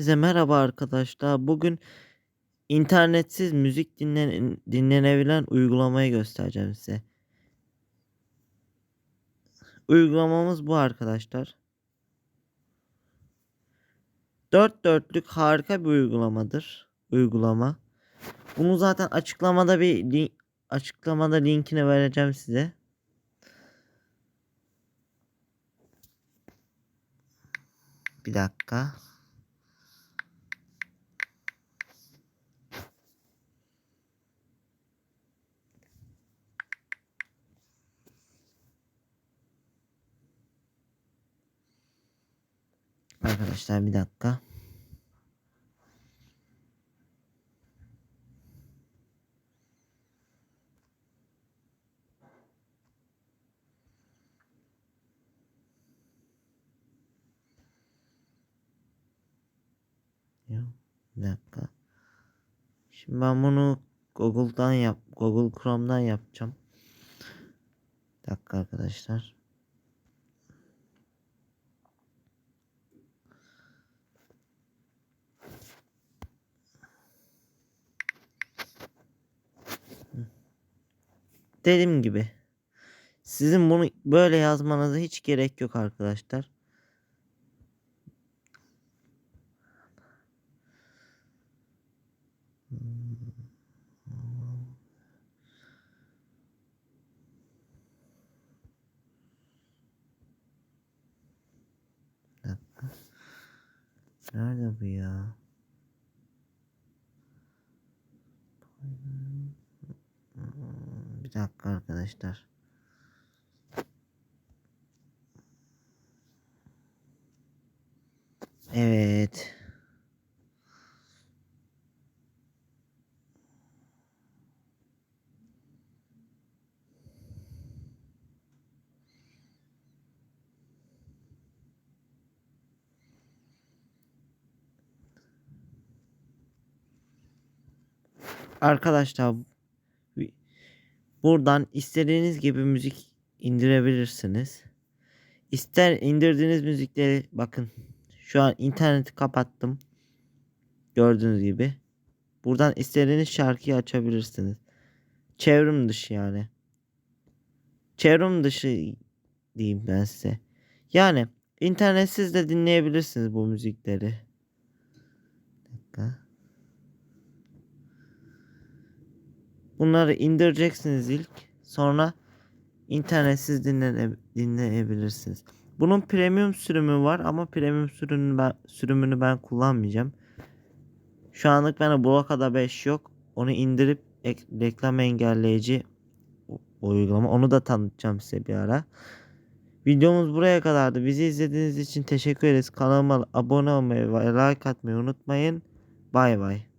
Size merhaba arkadaşlar. Bugün internetsiz müzik dinlen dinlenebilen uygulamayı göstereceğim size. Uygulamamız bu arkadaşlar. Dört dörtlük harika bir uygulamadır. Uygulama. Bunu zaten açıklamada bir link, açıklamada linkini vereceğim size. Bir dakika. Arkadaşlar bir dakika. Bir dakika. Şimdi ben bunu Google'dan yap, Google Chrome'dan yapacağım. Bir dakika arkadaşlar. Dediğim gibi sizin bunu böyle yazmanıza hiç gerek yok arkadaşlar. Dakika. Nerede bu ya? Bir dakika arkadaşlar. Evet. Arkadaşlar buradan istediğiniz gibi müzik indirebilirsiniz. İster indirdiğiniz müzikleri bakın şu an interneti kapattım. Gördüğünüz gibi. Buradan istediğiniz şarkıyı açabilirsiniz. Çevrim dışı yani. Çevrim dışı diyeyim ben size. Yani internetsiz de dinleyebilirsiniz bu müzikleri. Bir dakika. Bunları indireceksiniz ilk. Sonra internetsiz dinlene, dinleyebilirsiniz. Bunun premium sürümü var ama premium sürümünü ben, sürümünü ben kullanmayacağım. Şu anlık bende Blokada 5 yok. Onu indirip ek, reklam engelleyici uygulama. Onu da tanıtacağım size bir ara. Videomuz buraya kadardı. Bizi izlediğiniz için teşekkür ederiz. Kanalıma abone olmayı ve like atmayı unutmayın. Bay bay.